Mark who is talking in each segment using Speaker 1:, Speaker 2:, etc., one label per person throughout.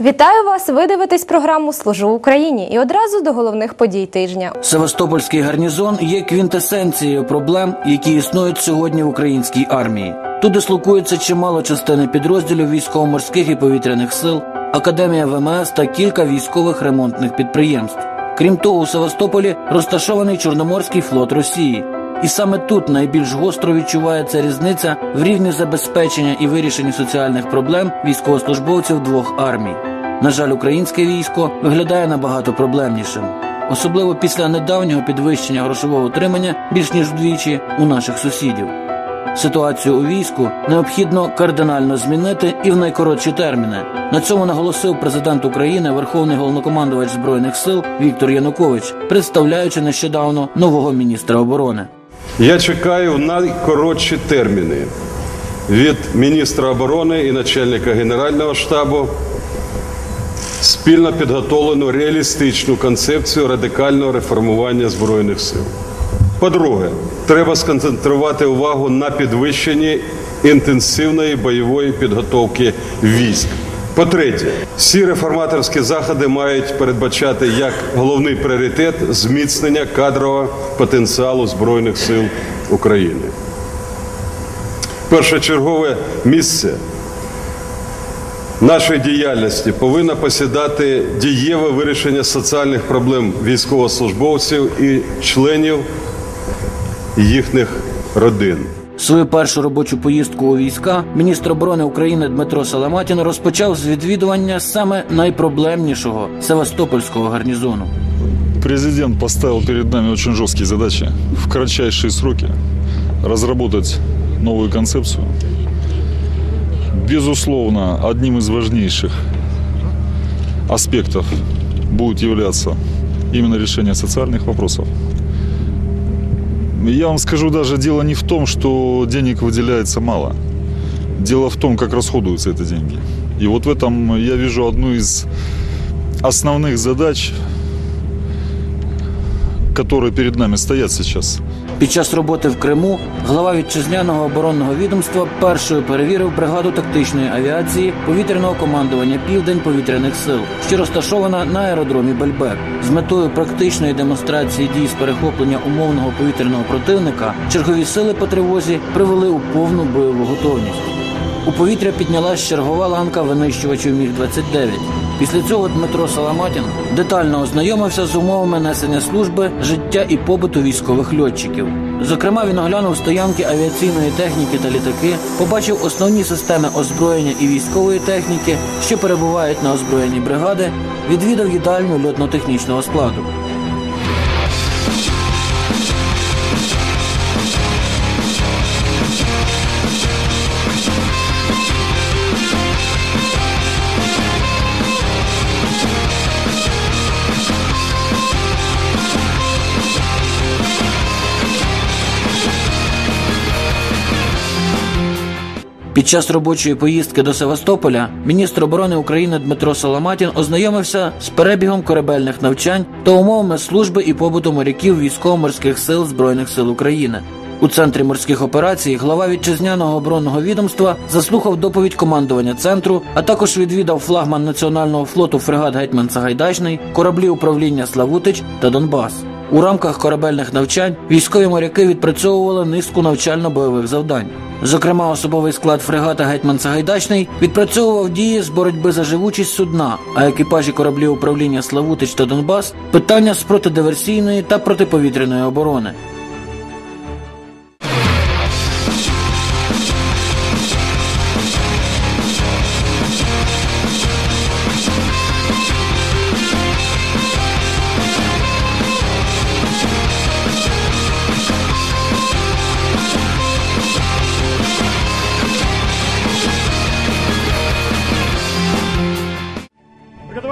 Speaker 1: Вітаю вас! Ви дивитесь програму Служу Україні і одразу до головних подій тижня.
Speaker 2: Севастопольський гарнізон є квінтесенцією проблем, які існують сьогодні в українській армії. Тут дислокується чимало частини підрозділів військово-морських і повітряних сил, академія ВМС та кілька військових ремонтних підприємств. Крім того, у Севастополі розташований Чорноморський флот Росії. І саме тут найбільш гостро відчувається різниця в рівні забезпечення і вирішенні соціальних проблем військовослужбовців двох армій. На жаль, українське військо виглядає набагато проблемнішим, особливо після недавнього підвищення грошового утримання більш ніж вдвічі у наших сусідів. Ситуацію у війську необхідно кардинально змінити і в найкоротші терміни. На цьому наголосив президент України, верховний головнокомандувач збройних сил Віктор Янукович, представляючи нещодавно нового міністра оборони.
Speaker 3: Я чекаю найкоротші терміни від міністра оборони і начальника Генерального штабу спільно підготовлену реалістичну концепцію радикального реформування Збройних сил. По-друге, треба сконцентрувати увагу на підвищенні інтенсивної бойової підготовки військ. По-третє, всі реформаторські заходи мають передбачати як головний пріоритет зміцнення кадрового потенціалу Збройних сил України. Першочергове місце нашої діяльності повинно посідати дієве вирішення соціальних проблем військовослужбовців і членів їхніх родин.
Speaker 2: Свою першу робочу поїздку у війська міністр оборони України Дмитро Саламатін розпочав з відвідування саме найпроблемнішого Севастопольського гарнізону.
Speaker 4: Президент поставил перед нами очень жесткие задачи в кратчайшие сроки разработать новую концепцию. Безусловно, одним из важнейших аспектов будет являться именно решение социальных вопросов. Я вам скажу, даже дело не в том, что денег выделяется мало. Дело в том, как расходуются эти деньги. И вот в этом я вижу одну из основных задач, которые перед нами стоят сейчас.
Speaker 2: Під час роботи в Криму глава вітчизняного оборонного відомства першою перевірив бригаду тактичної авіації повітряного командування Південь повітряних сил, що розташована на аеродромі Бельбек. З метою практичної демонстрації дій з перехоплення умовного повітряного противника чергові сили по тривозі привели у повну бойову готовність. У повітря піднялась чергова ланка винищувачів міг 29 Після цього Дмитро Саламатін детально ознайомився з умовами несення служби, життя і побуту військових льотчиків. Зокрема, він оглянув стоянки авіаційної техніки та літаки, побачив основні системи озброєння і військової техніки, що перебувають на озброєнні бригади, відвідав їдальню льотно-технічного складу. Під час робочої поїздки до Севастополя міністр оборони України Дмитро Соломатін ознайомився з перебігом корабельних навчань та умовами служби і побуту моряків військово-морських сил Збройних сил України. У центрі морських операцій глава вітчизняного оборонного відомства заслухав доповідь командування центру, а також відвідав флагман національного флоту фрегат Гетьман Сагайдачний, кораблі управління Славутич та Донбас. У рамках корабельних навчань військові моряки відпрацьовували низку навчально-бойових завдань. Зокрема, особовий склад фрегата Гетьман Сагайдачний відпрацьовував дії з боротьби за живучість судна, а екіпажі кораблів управління Славутич та Донбас питання з протидиверсійної та протиповітряної оборони.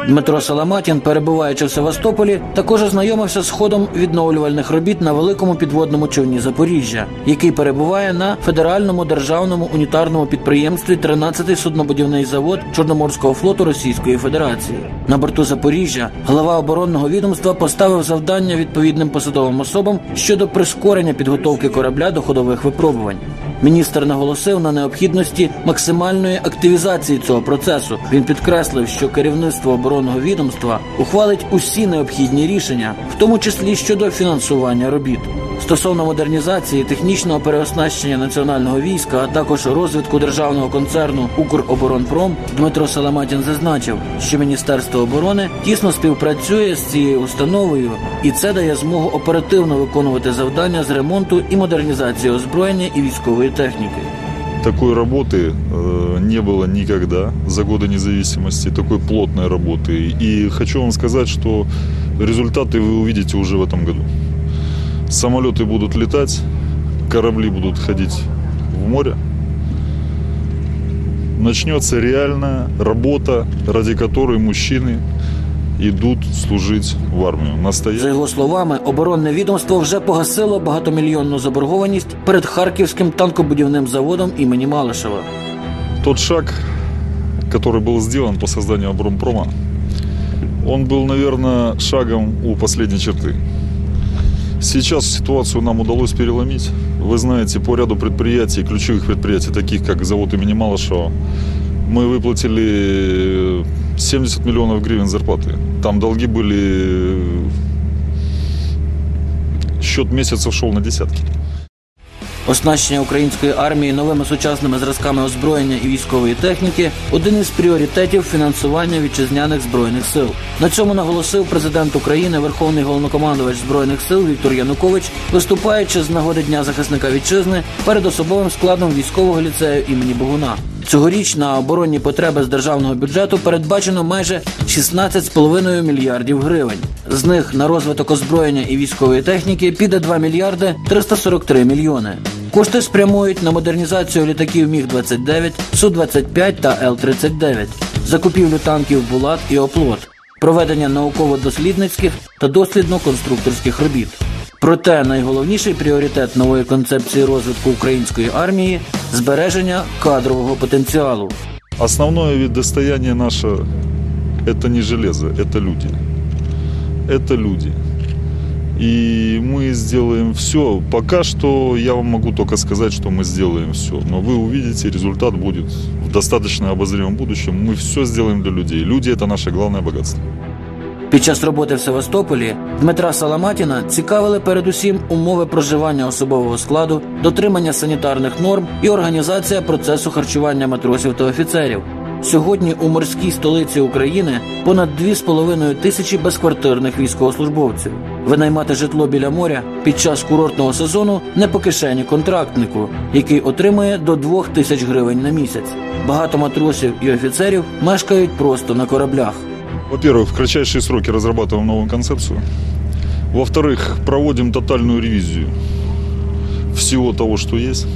Speaker 2: Дмитро Саламатін, перебуваючи в Севастополі, також ознайомився з ходом відновлювальних робіт на великому підводному човні Запоріжжя, який перебуває на федеральному державному унітарному підприємстві «13-й суднобудівний завод Чорноморського флоту Російської Федерації. На борту Запоріжжя глава оборонного відомства поставив завдання відповідним посадовим особам щодо прискорення підготовки корабля до ходових випробувань. Міністр наголосив на необхідності максимальної активізації цього процесу. Він підкреслив, що керівництво оборонного відомства ухвалить усі необхідні рішення, в тому числі щодо фінансування робіт. Стосовно модернізації, технічного переоснащення національного війська, а також розвитку державного концерну Укроборонпром, Дмитро Саламатін зазначив, що Міністерство оборони тісно співпрацює з цією установою, і це дає змогу оперативно виконувати завдання з ремонту і модернізації озброєння і військової техніки.
Speaker 4: Такой работы э, не было никогда за годы независимости, такой плотной работы. И хочу вам сказать, что результаты вы увидите уже в этом году. Самолеты будут летать, корабли будут ходить в море. Начнется реальная работа, ради которой мужчины идут служить в армию.
Speaker 2: За
Speaker 4: Настоящую.
Speaker 2: його словами, оборонне відомство вже погасило багатомільйонну заборгованість перед харківським танкобудівним заводом імені Малишева.
Speaker 4: Тот шаг, который был сделан по созданию Оборонпрома, он был, наверное, шагом у последней черты. Сейчас ситуацию нам удалось переломить. Вы знаете, по ряду предприятий, ключевых предприятий, таких как завод имени Малышева, мы выплатили 70 миллионов гривен зарплаты. Там долги были... Счет месяцев шел на десятки.
Speaker 2: Оснащення української армії новими сучасними зразками озброєння і військової техніки один із пріоритетів фінансування вітчизняних збройних сил. На цьому наголосив президент України, верховний головнокомандувач збройних сил Віктор Янукович, виступаючи з нагоди Дня захисника вітчизни перед особовим складом військового ліцею імені Богуна. Цьогоріч на оборонні потреби з державного бюджету передбачено майже 16,5 мільярдів гривень. З них на розвиток озброєння і військової техніки піде 2 мільярди 343 мільйони. Кошти спрямують на модернізацію літаків Міг-29, Су-25 та Л-39, закупівлю танків Булат і Оплот, проведення науково-дослідницьких та дослідно-конструкторських робіт. Проте найголовніший пріоритет нової концепції розвитку української армії збереження кадрового потенціалу.
Speaker 4: Основное ведь достояние наше – это не железо, это люди. Это люди. И мы сделаем все. Пока что я вам могу только сказать, что мы сделаем все. Но вы увидите, результат будет в достаточно обозримом будущем. Мы все сделаем для людей. Люди – это наше главное богатство.
Speaker 2: Під час роботи в Севастополі Дмитра Саламатіна цікавили передусім умови проживання особового складу, дотримання санітарних норм і організація процесу харчування матросів та офіцерів. Сьогодні у морській столиці України понад 2,5 тисячі безквартирних військовослужбовців. Винаймати житло біля моря під час курортного сезону не по кишені контрактнику, який отримує до 2 тисяч гривень на місяць. Багато матросів і офіцерів мешкають просто на кораблях.
Speaker 4: Во-первых, в кратчайшие сроки разрабатываем новую концепцию. Во-вторых, проводим тотальную ревизию всего того, что есть.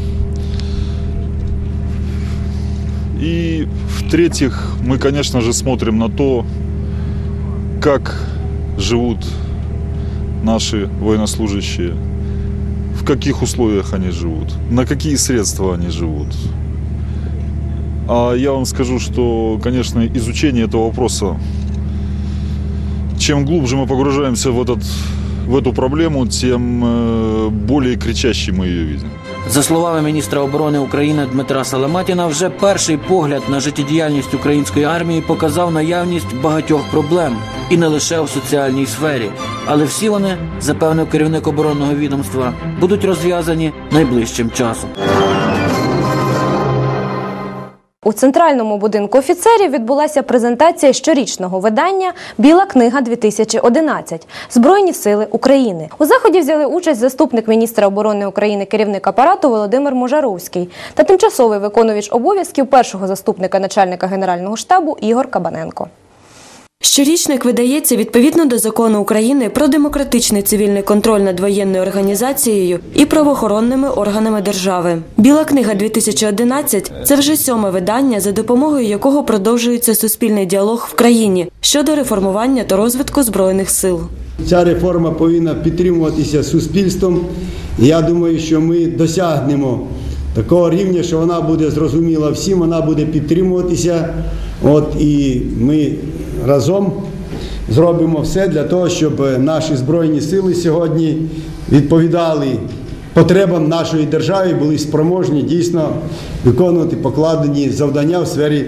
Speaker 4: И в-третьих, мы, конечно же, смотрим на то, как живут наши военнослужащие, в каких условиях они живут, на какие средства они живут. А я вам скажу, что, конечно, изучение этого вопроса чем глубже мы погружаемся в, этот, в эту проблему, тем э, более кричащей мы ее видим.
Speaker 2: За словами міністра оборони України Дмитра Саламатіна, вже перший погляд на життєдіяльність української армії показав наявність багатьох проблем і не лише у соціальній сфері. Але всі вони, запевнив керівник оборонного відомства, будуть розв'язані найближчим часом.
Speaker 1: У центральному будинку офіцерів відбулася презентація щорічного видання Біла книга 2011 Збройні сили України. У заході взяли участь заступник міністра оборони України, керівник апарату Володимир Можаровський та тимчасовий виконувач обов'язків першого заступника начальника генерального штабу Ігор Кабаненко.
Speaker 5: Щорічник видається відповідно до закону України про демократичний цивільний контроль над воєнною організацією і правоохоронними органами держави. Біла книга 2011 – це вже сьоме видання, за допомогою якого продовжується суспільний діалог в країні щодо реформування та розвитку збройних сил.
Speaker 6: Ця реформа повинна підтримуватися суспільством. Я думаю, що ми досягнемо такого рівня, що вона буде зрозуміла всім, вона буде підтримуватися. От і ми разом зробимо все для того, щоб наші збройні сили сьогодні відповідали потребам нашої держави, були спроможні дійсно виконувати покладені завдання в сфері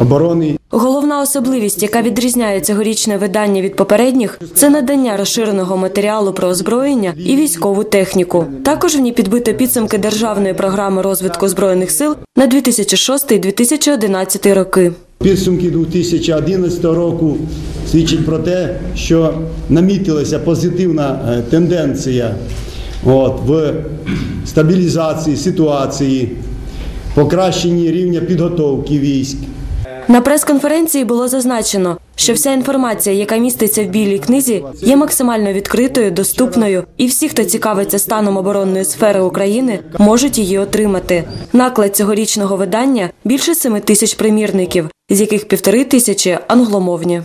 Speaker 6: оборони
Speaker 5: Головна особливість, яка відрізняє цьогорічне видання від попередніх, це надання розширеного матеріалу про озброєння і військову техніку. Також в ній підбито підсумки державної програми розвитку збройних сил на 2006-2011 роки.
Speaker 6: Підсумки 2011 року свідчать про те, що намітилася позитивна е, тенденція от, в стабілізації ситуації, покращенні рівня підготовки військ.
Speaker 5: На прес-конференції було зазначено, що вся інформація, яка міститься в білій книзі, є максимально відкритою, доступною, і всі, хто цікавиться станом оборонної сфери України, можуть її отримати. Наклад цьогорічного видання більше 7 тисяч примірників, з яких півтори тисячі англомовні.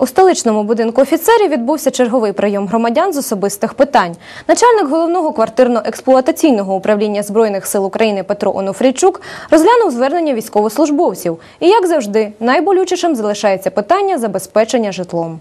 Speaker 1: У столичному будинку офіцерів відбувся черговий прийом громадян з особистих питань. Начальник головного квартирно-експлуатаційного управління збройних сил України Петро Онуфрійчук розглянув звернення військовослужбовців. І як завжди, найболючішим залишається питання забезпечення житлом.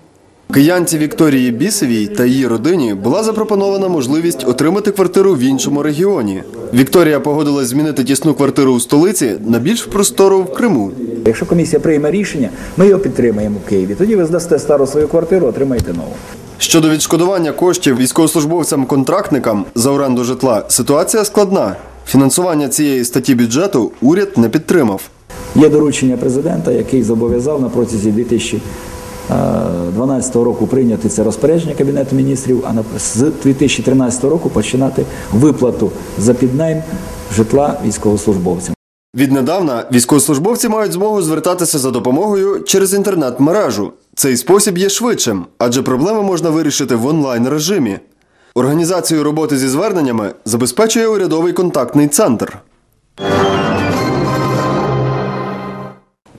Speaker 7: Киянці Вікторії Бісовій та її родині була запропонована можливість отримати квартиру в іншому регіоні. Вікторія погодилась змінити тісну квартиру у столиці на більш простору в Криму.
Speaker 8: Якщо комісія прийме рішення, ми його підтримаємо в Києві. Тоді ви здасте стару свою квартиру, отримаєте нову.
Speaker 7: Щодо відшкодування коштів військовослужбовцям-контрактникам за оренду житла, ситуація складна. Фінансування цієї статті бюджету уряд не підтримав.
Speaker 8: Є доручення президента, який зобов'язав на протязі 2012 року прийняти це розпорядження Кабінету міністрів, а з 2013 року починати виплату за піднайм житла військовослужбовцям.
Speaker 7: Віднедавна військовослужбовці мають змогу звертатися за допомогою через інтернет-мережу. Цей спосіб є швидшим, адже проблеми можна вирішити в онлайн режимі. Організацію роботи зі зверненнями забезпечує урядовий контактний центр.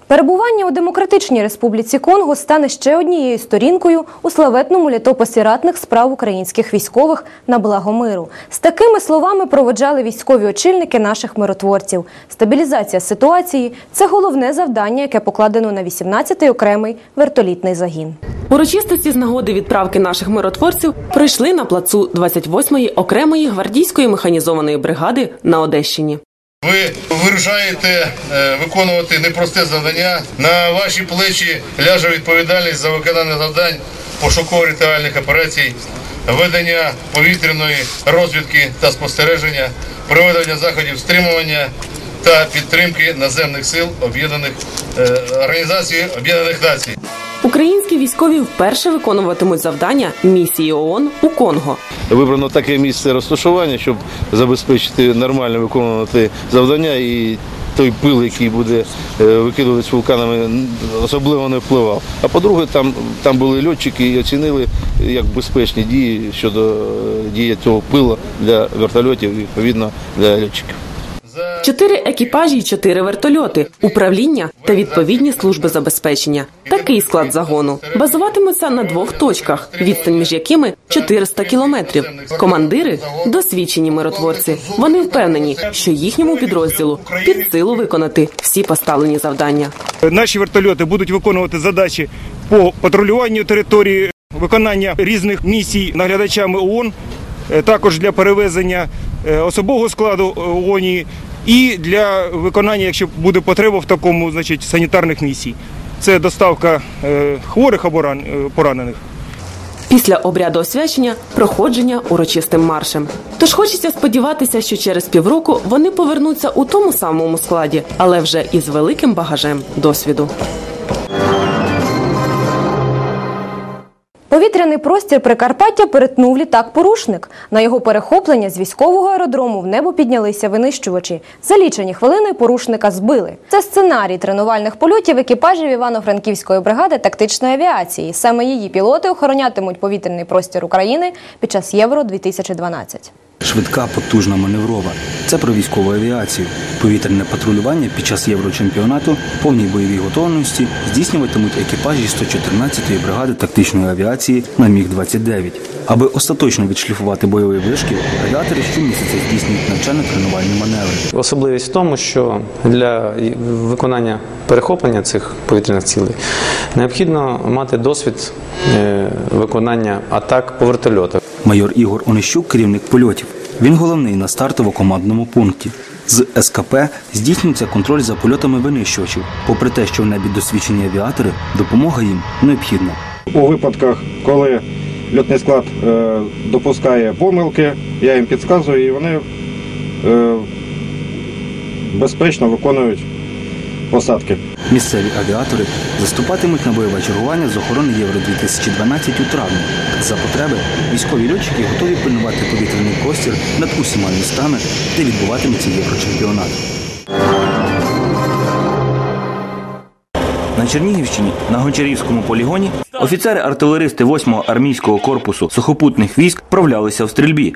Speaker 1: Перебування у Демократичній Республіці Конго стане ще однією сторінкою у славетному літописі ратних справ українських військових на благо миру. З такими словами проводжали військові очільники наших миротворців. Стабілізація ситуації це головне завдання, яке покладено на 18-й окремий вертолітний загін.
Speaker 9: Урочистості з нагоди відправки наших миротворців пройшли на плацу 28-ї окремої гвардійської механізованої бригади на Одещині.
Speaker 10: Ви вирушаєте е, виконувати непросте завдання. На ваші плечі ляже відповідальність за виконання завдань пошуково-рятувальних операцій, ведення повітряної розвідки та спостереження, проведення заходів стримування та підтримки наземних сил об'єднаних е, організації Об'єднаних Націй.
Speaker 9: Українські військові вперше виконуватимуть завдання місії ООН у Конго.
Speaker 11: Вибрано таке місце розташування, щоб забезпечити нормально виконувати завдання і той пил, який буде е, викидуватись вулканами, особливо не впливав. А по-друге, там, там були льотчики і оцінили як безпечні дії щодо е, дії цього пила для вертольотів і відповідно для льотчиків.
Speaker 9: Чотири екіпажі чотири вертольоти, управління та відповідні служби забезпечення. Такий склад загону базуватимуться на двох точках, відстань між якими 400 кілометрів. Командири досвідчені миротворці. Вони впевнені, що їхньому підрозділу під силу виконати всі поставлені завдання.
Speaker 12: Наші вертольоти будуть виконувати задачі по патрулюванню території, виконання різних місій наглядачами ООН, е, також для перевезення е, особового складу е, ООН і для виконання, якщо буде потреба в такому, значить, санітарних місій. Це доставка е, хворих або ран- е, поранених.
Speaker 9: Після обряду освячення проходження урочистим маршем. Тож хочеться сподіватися, що через півроку вони повернуться у тому самому складі, але вже із великим багажем досвіду.
Speaker 1: Повітряний простір Прикарпаття перетнув літак-порушник. На його перехоплення з військового аеродрому в небо піднялися винищувачі. За лічені хвилини порушника збили. Це сценарій тренувальних польотів екіпажів Івано-Франківської бригади тактичної авіації. Саме її пілоти охоронятимуть повітряний простір України під час Євро 2012
Speaker 13: Швидка, потужна, маневрова. Це про військову авіацію. Повітряне патрулювання під час єврочемпіонату повній бойовій готовності здійснюватимуть екіпажі 114-ї бригади тактичної авіації на Міг-29. Аби остаточно відшліфувати бойовий вишкіл, авіатори щомісяця здійснюють навчально-тренувальні маневри.
Speaker 14: Особливість в тому, що для виконання перехоплення цих повітряних цілей необхідно мати досвід е, виконання атак по вертольотах.
Speaker 13: Майор Ігор Онищук, керівник польотів. Він головний на стартово-командному пункті. З СКП здійснюється контроль за польотами винищувачів. Попри те, що в небі досвідчені авіатори, допомога їм необхідна.
Speaker 10: У випадках, коли льотний склад е, допускає помилки, я їм підказую і вони е, безпечно виконують посадки.
Speaker 13: Місцеві авіатори заступатимуть на бойове чергування з охорони Євро 2012 у травні. За потреби військові льотчики готові пильнувати повітряний простір над усіма містами, де відбуватиметься єврочемпіонат.
Speaker 15: На Чернігівщині на Гончарівському полігоні офіцери-артилеристи 8-го армійського корпусу сухопутних військ вправлялися в стрільбі.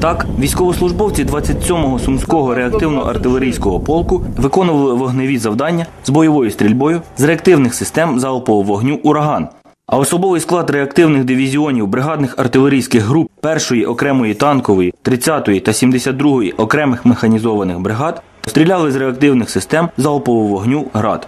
Speaker 15: Так, військовослужбовці 27-го сумського реактивно-артилерійського полку виконували вогневі завдання з бойовою стрільбою з реактивних систем залпового вогню Ураган. А особовий склад реактивних дивізіонів бригадних артилерійських груп 1-ї окремої танкової, 30-ї та 72-ї окремих механізованих бригад стріляли з реактивних систем залпового вогню ГРАД.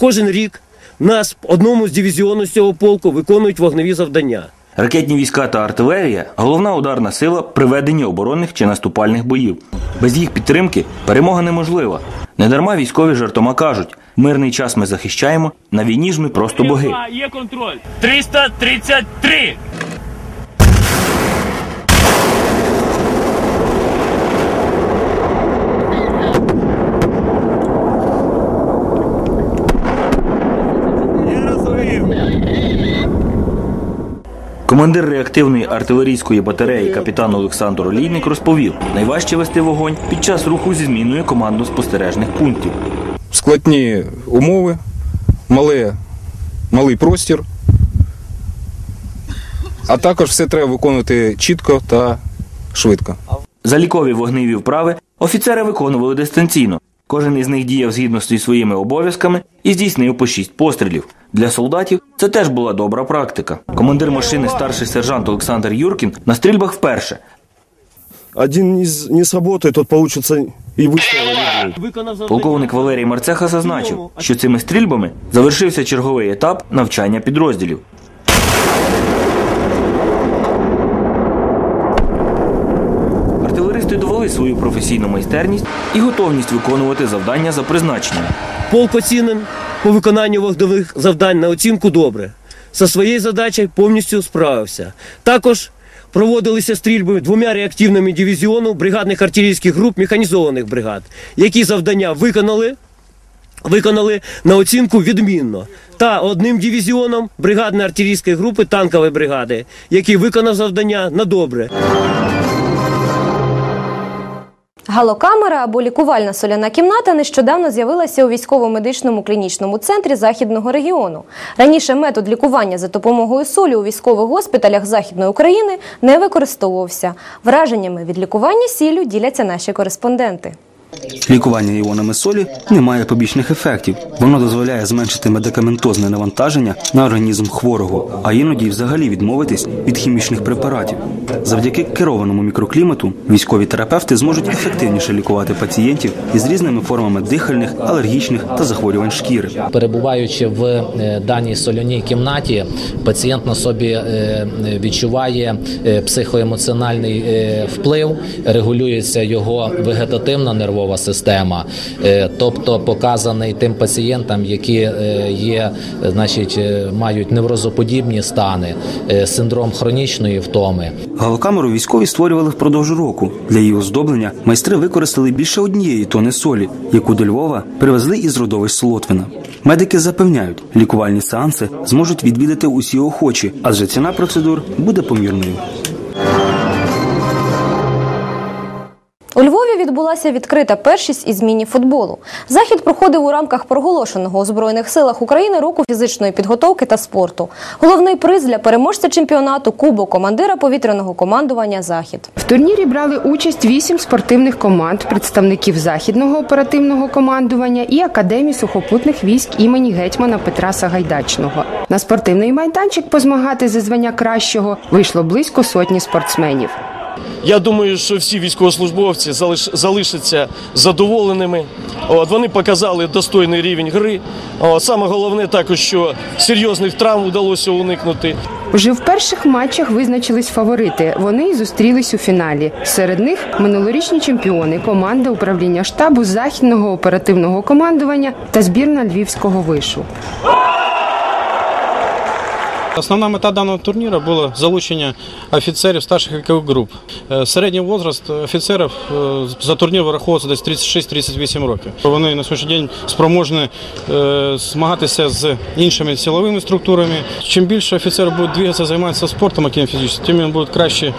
Speaker 16: Кожен рік нас одному з дивізіону з цього полку виконують вогневі завдання.
Speaker 15: Ракетні війська та артилерія головна ударна сила при веденні оборонних чи наступальних боїв. Без їх підтримки перемога неможлива. Недарма військові жартома кажуть: мирний час ми захищаємо, на війні ж ми просто боги.
Speaker 17: Є контроль. 333.
Speaker 15: Командир реактивної артилерійської батареї капітан Олександр Олійник розповів, найважче вести вогонь під час руху зі зміною командно-спостережних пунктів.
Speaker 18: складні умови, мале, малий простір, а також все треба виконувати чітко та швидко.
Speaker 15: Залікові вогневі вправи офіцери виконували дистанційно. Кожен із них діяв згідно зі своїми обов'язками і здійснив по шість пострілів. Для солдатів це теж була добра практика. Командир машини старший сержант Олександр Юркін на стрільбах вперше.
Speaker 19: Один из не сработает, тот получится и выстрела.
Speaker 15: Полковник Валерій Марцеха зазначив, що цими стрільбами завершився черговий етап навчання підрозділів. Артилеристи довели свою професійну майстерність і готовність виконувати завдання за призначенням.
Speaker 16: Полк оцінен по виконанню вогневих завдань на оцінку добре. За своєю задачею повністю справився. Також проводилися стрільби двома реактивними дивізіону бригадних артилерійських груп механізованих бригад, які завдання виконали. Виконали на оцінку відмінно та одним дивізіоном бригадної артилерійської групи танкової бригади, який виконав завдання на добре.
Speaker 1: Галокамера або лікувальна соляна кімната нещодавно з'явилася у військово-медичному клінічному центрі західного регіону. Раніше метод лікування за допомогою солі у військових госпіталях Західної України не використовувався. Враженнями від лікування сіллю діляться наші кореспонденти.
Speaker 13: Лікування іонами солі не має побічних ефектів. Воно дозволяє зменшити медикаментозне навантаження на організм хворого, а іноді взагалі відмовитись від хімічних препаратів. Завдяки керованому мікроклімату військові терапевти зможуть ефективніше лікувати пацієнтів із різними формами дихальних, алергічних та захворювань шкіри.
Speaker 20: Перебуваючи в е, даній соляній кімнаті, пацієнт на собі е, відчуває е, психоемоціональний вплив, регулюється його вегетативна нервова система, Е, тобто показаний тим пацієнтам, які е, є, значить, е, мають неврозоподібні стани, синдром хронічної втоми.
Speaker 13: Галокамеру військові створювали впродовж року. Для її оздоблення майстри використали більше однієї тони солі, яку до Львова привезли із родовищ Солотвина. Медики запевняють, лікувальні сеанси зможуть відвідати усі охочі, адже ціна процедур буде помірною.
Speaker 1: Відбулася відкрита першість із міні-футболу. Захід проходив у рамках проголошеного у Збройних силах України року фізичної підготовки та спорту. Головний приз для переможця чемпіонату Кубок командира повітряного командування Захід.
Speaker 21: В турнірі брали участь вісім спортивних команд, представників західного оперативного командування і академії сухопутних військ імені гетьмана Петра Сагайдачного. На спортивний майданчик позмагати за звання кращого вийшло близько сотні спортсменів.
Speaker 22: Я думаю, що всі військовослужбовці залиш- залишаться задоволеними. От, вони показали достойний рівень гри. От, саме головне також, що серйозних травм вдалося уникнути.
Speaker 21: Вже в перших матчах визначились фаворити. Вони й зустрілись у фіналі. Серед них минулорічні чемпіони, команда управління штабу західного оперативного командування та збірна львівського вишу.
Speaker 23: Основна мета даного турніру було залучення офіцерів старших вікових груп. Е, Середній возраст офіцерів е, за турнір вираховується десь 36-38 років. Вони на сьогоднішній день спроможні е, змагатися з іншими силовими структурами. Чим більше офіцерів будуть двигатися, займатися спортом, фізичним, тим він буде краще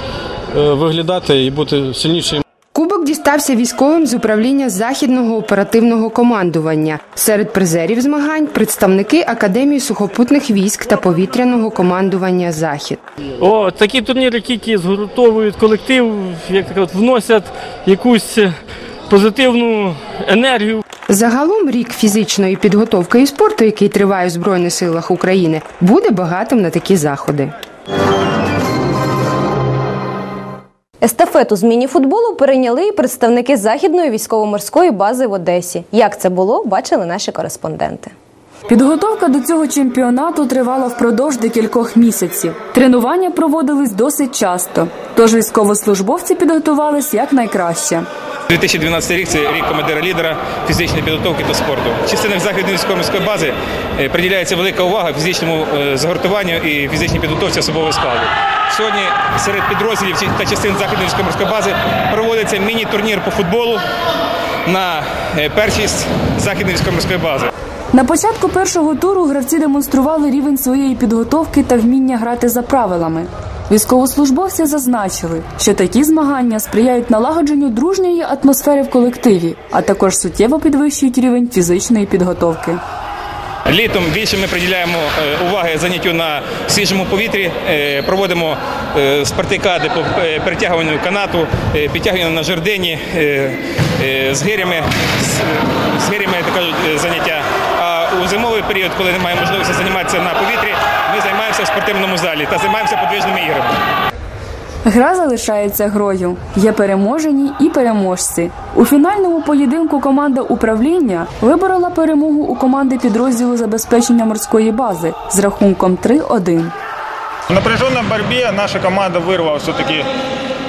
Speaker 23: виглядати і бути сильнішим.
Speaker 21: Кубок дістався військовим з управління західного оперативного командування. Серед призерів змагань представники Академії сухопутних військ та повітряного командування Захід.
Speaker 24: О, такі турніри, які згуртовують колектив, як от, вносять якусь позитивну енергію.
Speaker 21: Загалом рік фізичної підготовки і спорту, який триває у Збройних силах України, буде багатим на такі заходи.
Speaker 1: Естафету з міні-футболу перейняли і представники західної військово-морської бази в Одесі. Як це було, бачили наші кореспонденти.
Speaker 25: Підготовка до цього чемпіонату тривала впродовж декількох місяців. Тренування проводились досить часто, тож військовослужбовці підготувались якнайкраще.
Speaker 26: 2012 рік це рік командира лідера фізичної підготовки та спорту. В частинах західної військово-морської бази е, приділяється велика увага фізичному е, загортуванню і фізичній підготовці особового складу. Сьогодні серед підрозділів та частин західної військово-морської бази проводиться міні-турнір по футболу на е, першість західної військово-морської бази.
Speaker 25: На початку першого туру гравці демонстрували рівень своєї підготовки та вміння грати за правилами. Військовослужбовці зазначили, що такі змагання сприяють налагодженню дружньої атмосфери в колективі, а також суттєво підвищують рівень фізичної підготовки.
Speaker 26: Літом більше ми приділяємо е, уваги заняттю на свіжому повітрі, е, проводимо е, спартакіади по перетягуванню канату, підтягування на жердині з гирями, з- гирями так кажуть, заняття А у зимовий період, коли немає можливості займатися на повітрі, ми займаємося в спортивному залі та займаємося подвижними іграми.
Speaker 25: Гра залишається грою. Є переможені і переможці. У фінальному поєдинку команда управління виборола перемогу у команди підрозділу забезпечення морської бази з рахунком 3-1.
Speaker 12: В напряженной борьбе наша команда вырвала все-таки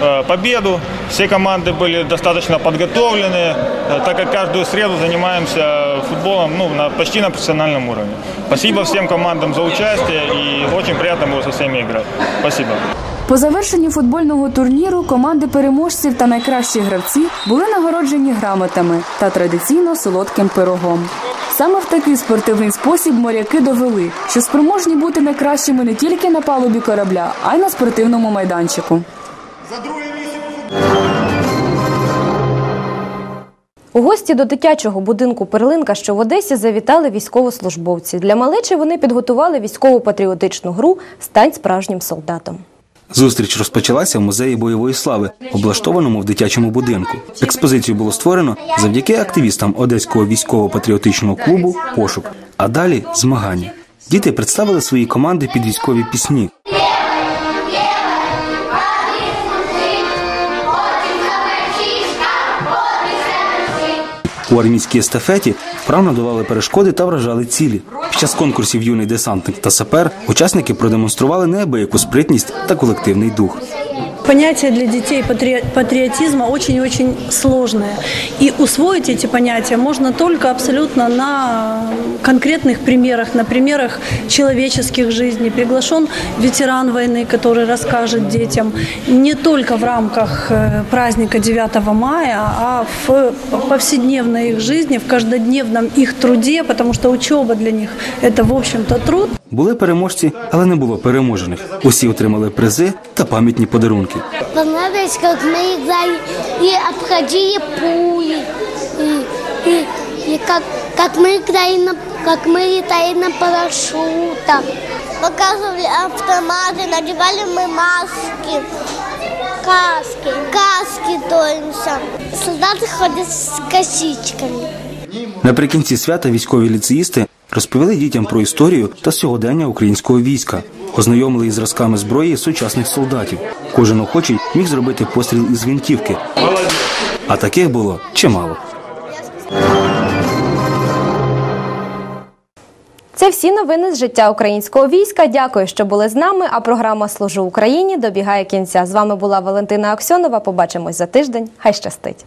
Speaker 12: э, победу. Все команды были достаточно подготовлены, э, так как каждую среду занимаемся футболом ну, на, почти на профессиональном уровне. Спасибо всем командам за участие и очень приятно было со всеми играть. Спасибо.
Speaker 25: По завершенні футбольного турніру команди переможців та найкращі гравці були нагороджені грамотами та традиційно солодким пирогом. Саме в такий спортивний спосіб моряки довели, що спроможні бути найкращими не тільки на палубі корабля, а й на спортивному майданчику.
Speaker 1: У гості до дитячого будинку Перлинка, що в Одесі, завітали військовослужбовці. Для малечі вони підготували військово-патріотичну гру Стань справжнім солдатом.
Speaker 13: Зустріч розпочалася в музеї бойової слави, облаштованому в дитячому будинку. Експозицію було створено завдяки активістам Одеського військово-патріотичного клубу Пошук. А далі змагання. Діти представили свої команди під військові пісні. У армійській естафеті вправно долали перешкоди та вражали цілі. Під час конкурсів юний десантник та сапер учасники продемонстрували неабияку спритність та колективний дух.
Speaker 27: Понятие для детей патри- патриотизма очень-очень сложное. И усвоить эти понятия можно только абсолютно на конкретных примерах, на примерах человеческих жизней. Приглашен ветеран войны, который расскажет детям не только в рамках э, праздника 9 мая, а в повседневной их жизни, в каждодневном их труде, потому что учеба для них – это, в общем-то, труд.
Speaker 13: Були переможці, але не було переможених. Усі отримали призи та пам'ятні подарунки.
Speaker 28: Понравилось, как мы играли и обходили пули, и, и, и как, как мы играли на, как мы летали на парашютах. Показывали автоматы, надевали мы маски, каски, каски тоимся. Солдаты ходят с косичками.
Speaker 13: Наприкінці свята військові ліцеїсти розповіли дітям про історію та сьогодення українського війська, ознайомили із зразками зброї сучасних солдатів. Кожен охочий міг зробити постріл із гвинтівки. А таких було чимало.
Speaker 1: Це всі новини з життя українського війська. Дякую, що були з нами. А програма Служу Україні добігає кінця. З вами була Валентина Аксьонова. Побачимось за тиждень. Хай щастить.